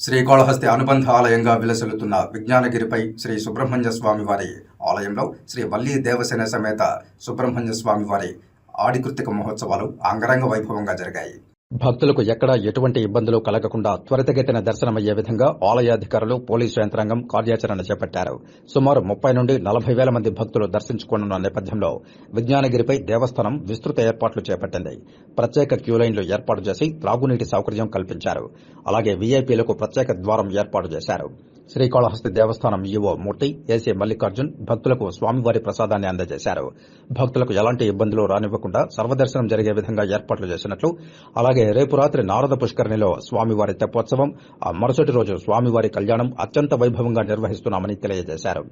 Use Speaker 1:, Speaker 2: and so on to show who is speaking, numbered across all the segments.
Speaker 1: శ్రీకాళహస్తి అనుబంధ ఆలయంగా విలసిల్లుతున్న విజ్ఞానగిరిపై శ్రీ సుబ్రహ్మణ్య స్వామి వారి ఆలయంలో శ్రీ వల్లి దేవసేన సమేత సుబ్రహ్మణ్య స్వామి వారి ఆడికృతిక మహోత్సవాలు అంగరంగ వైభవంగా జరిగాయి.
Speaker 2: భక్తులకు ఎక్కడా ఎటువంటి ఇబ్బందులు కలగకుండా త్వరితగతిన దర్శనమయ్యే విధంగా ఆలయాధికారులు పోలీసు యంత్రాంగం కార్యాచరణ చేపట్టారు. సుమారు ముప్పై నుండి నలభై వేల మంది భక్తులు దర్శించుకోనున్న నేపథ్యంలో విజ్ఞానగిరిపై దేవస్థానం విస్తృత ఏర్పాట్లు చేపట్టింది. ప్రత్యేక క్యూలైన్లు ఏర్పాటు చేసి త్రాగునీటి సౌకర్యం కల్పించారు. అలాగే వీఐపీలకు ప్రత్యేక ద్వారం ఏర్పాటు చేశారు. శ్రీకాళహస్తి దేవస్థానం ఈవో మూర్తి ఏసీ మల్లికార్జున్ భక్తులకు స్వామివారి ప్రసాదాన్ని అందజేశారు. భక్తులకు ఎలాంటి ఇబ్బందులు రానివ్వకుండా సర్వదర్శనం జరిగే విధంగా ఏర్పాట్లు చేసినట్లు అలాగే రేపు రాత్రి నారద పుష్కరిణిలో స్వామివారి తెప్పోత్సవం ఆ మరుసటి రోజు స్వామివారి కళ్యాణం అత్యంత వైభవంగా నిర్వహిస్తున్నామని తెలియజేశారు.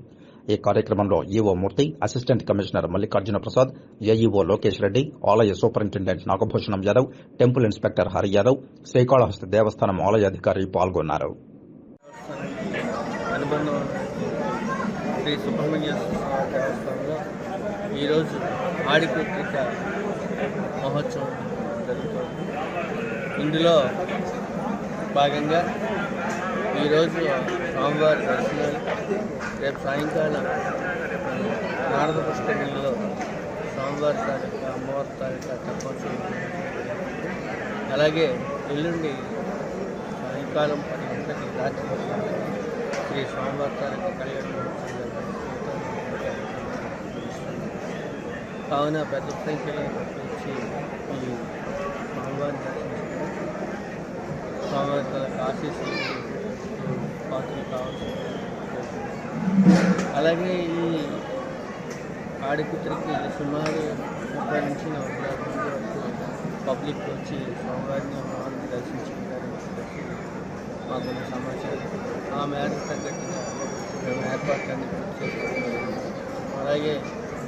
Speaker 2: ఈ కార్యక్రమంలో EO Murthy assistant commissioner Mallikarjuna Prasad AEO Lokesh Reddy ఆలయ superintendent Nagabhushanam Yadav temple inspector Hari Yadav Srikalahasti దేవస్థానం ఆలయ అధికారి పాల్గొన్నారు.
Speaker 3: అనుబంధం శ్రీ సుబ్రహ్మణ్య దేవస్థానంలో ఈరోజు ఆడిపూర్తిక మహోత్సవం జరుగుతుంది. ఇందులో భాగంగా ఈరోజు స్వామివారి దర్శనాలు రేపు సాయంకాలం నారద పుష్కరిణిలో స్వామివారి తారీఖు అమ్మవారి తారీఖు తెప్పోత్సవం అలాగే ఎల్లుండి సాయంకాలం పది గంటలకి రాత్రి శ్రీ స్వామివారి తారీఖు కళ్యాణ కావున పెద్ద సంఖ్యలో వచ్చి ఈ స్వామివారిని దర్శించుకుని స్వామివారి తాలూకు ఆశీస్సులు పాత్రలు కావాల్సి అలాగే ఈ ఆడిపుత్రికి సుమారు ముప్పై నుంచి నలభై వేల మంది వరకు పబ్లిక్ వచ్చి స్వామివారిని అమ్మవారిని దర్శించుకుంటారని మాకున్న సమాచారం ఆ మేరకు తగ్గట్టుగా మేము ఏర్పాట్లన్నీ పూర్తి అలాగే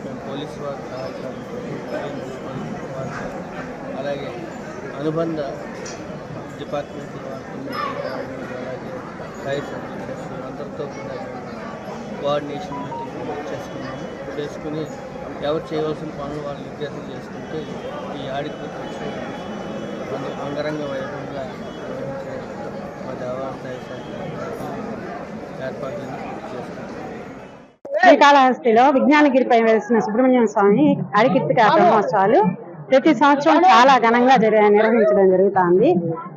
Speaker 3: మేము పోలీస్ వారి సహకారంతో పోలీస్ అలాగే అనుబంధ డిపార్ట్మెంట్ అలాగే ఫైర్ సర్వీసెస్ అందరితో కూడా కోఆర్డినేషన్ మీటింగ్ చేసుకున్నాము. చేసుకుని ఎవరు చేయవలసిన పనులు వాళ్ళు నిర్దేశం చేసుకుంటే ఈ ఆడికి వచ్చి అంగరంగ వైభవంగా పూర్తి చేసుకుంటాం
Speaker 4: శ్రీకాళహస్తిలో విజ్ఞానగిరిపై వెలిసిన సుబ్రహ్మణ్యం స్వామి అడికిత్తిక బ్రహ్మోత్సవాలు ప్రతి సంవత్సరం చాలా ఘనంగా నిర్వహించడం జరుగుతుంది.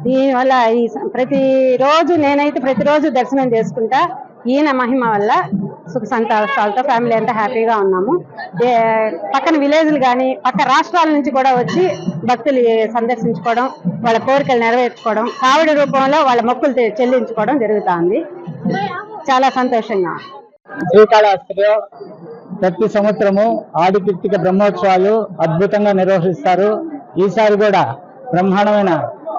Speaker 4: దీనివల్ల ఈ స- ప్రతి రోజు నేనైతే ప్రతిరోజు దర్శనం చేసుకుంటా. ఈయన మహిమ వల్ల సుఖ సంతోషాలతో ఫ్యామిలీ అంతా హ్యాపీగా ఉన్నాము. పక్కన విలేజ్లు కానీ పక్క రాష్ట్రాల నుంచి కూడా వచ్చి భక్తులు సందర్శించుకోవడం వాళ్ళ కోరికలు నెరవేర్చుకోవడం కావిడి రూపంలో వాళ్ళ మొక్కులు చెల్లించుకోవడం జరుగుతుంది. చాలా సంతోషంగా.
Speaker 5: శ్రీకాళహస్తిలో ప్రతి సంవత్సరము ఆడిపిత్తిక బ్రహ్మోత్సవాలు అద్భుతంగా నిర్వహిస్తారు. ఈసారి కూడా బ్రహ్మాండమైన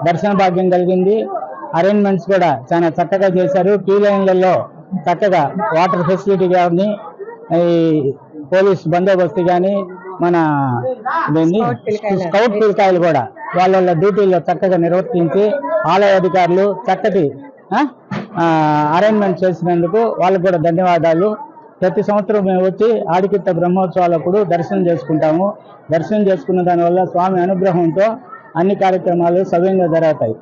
Speaker 5: దర్శన భాగ్యం కలిగింది. అరేంజ్మెంట్స్ కూడా చాలా చక్కగా చేశారు. క్యూ లైన్లలో చక్కగా వాటర్ ఫెసిలిటీ కానీ ఈ పోలీస్ బందోబస్తు కానీ మన స్కౌట్ పిల్లకాయలు కూడా వాళ్ళ వాళ్ళ డ్యూటీల్లో చక్కగా నిర్వర్తించి ఆలయ అధికారులు చక్కటి అరేంజ్మెంట్ చేసినందుకు వాళ్ళకు కూడా ధన్యవాదాలు. ప్రతి సంవత్సరం మేము వచ్చి ఆడికిత్త బ్రహ్మోత్సవాలప్పుడు దర్శనం చేసుకుంటాము. దర్శనం చేసుకున్న దానివల్ల స్వామి అనుగ్రహంతో అన్ని కార్యక్రమాలు సవ్యంగా జరుగుతాయి.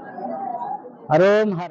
Speaker 5: హరోం హర